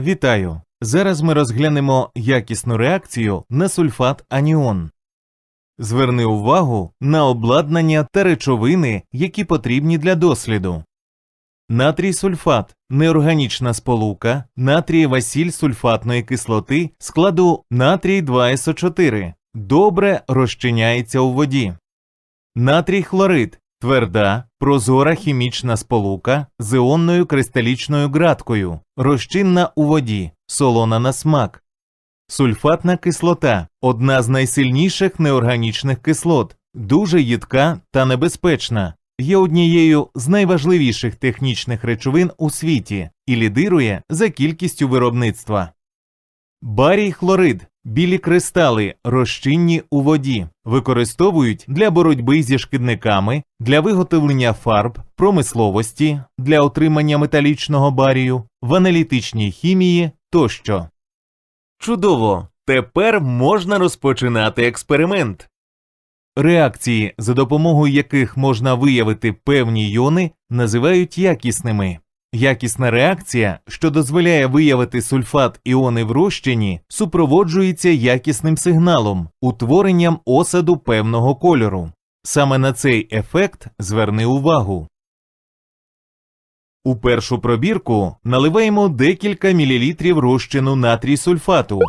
Вітаю! Зараз ми розглянемо якісну реакцію на сульфат аніон. Зверни увагу на обладнання та речовини, які потрібні для досліду. Натрій сульфат неорганічна сполука натрієва сіль сульфатної кислоти складу натрій 2СО4 добре розчиняється у воді. Натрій хлорид тверда, прозора хімічна сполука з іонною кристалічною ґраткою, розчинна у воді, солона на смак. Сульфатна кислота одна з найсильніших неорганічних кислот, дуже їдка та небезпечна, є однією з найважливіших технічних речовин у світі і лідирує за кількістю виробництва. Барій хлорид білі кристали, розчинні у воді, використовують для боротьби зі шкідниками, для виготовлення фарб, промисловості, для отримання металічного барію, в аналітичній хімії тощо. Чудово! Тепер можна розпочинати експеримент. Реакції, за допомогою яких можна виявити певні йони, називають якісними. Якісна реакція, що дозволяє виявити сульфат іони в розчині, супроводжується якісним сигналом, утворенням осаду певного кольору. Саме на цей ефект зверни увагу. У першу пробірку наливаємо декілька мілілітрів розчину натрій сульфату.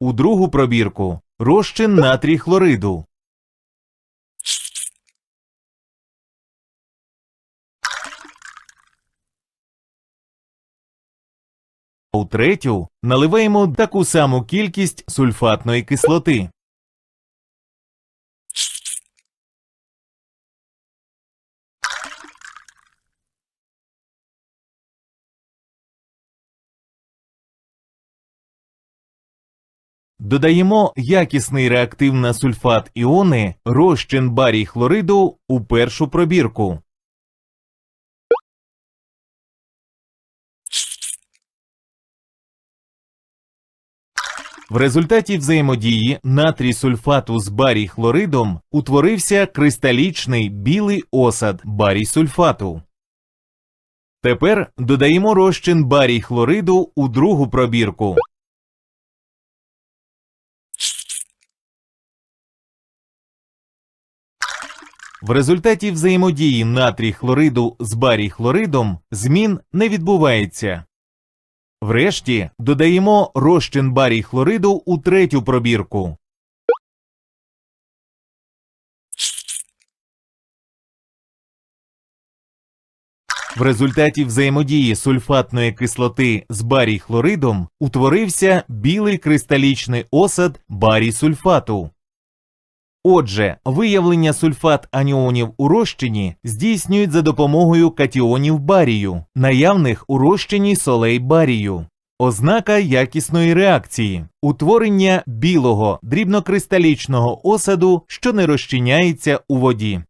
У другу пробірку розчин натрій хлориду. У третю наливаємо таку саму кількість сульфатної кислоти. Додаємо якісний реактив на сульфат іони розчин барій хлориду у першу пробірку. В результаті взаємодії натрій сульфату з барій хлоридом утворився кристалічний білий осад барій сульфату. Тепер додаємо розчин барій хлориду у другу пробірку. В результаті взаємодії натрій хлориду з барій хлоридом змін не відбувається. Врешті додаємо розчин барій хлориду у третю пробірку. В результаті взаємодії сульфатної кислоти з барій хлоридом утворився білий кристалічний осад барій сульфату. Отже, виявлення сульфат аніонів у розчині здійснюють за допомогою катіонів барію, наявних у розчині солей барію. Ознака якісної реакції утворення білого дрібнокристалічного осаду, що не розчиняється у воді.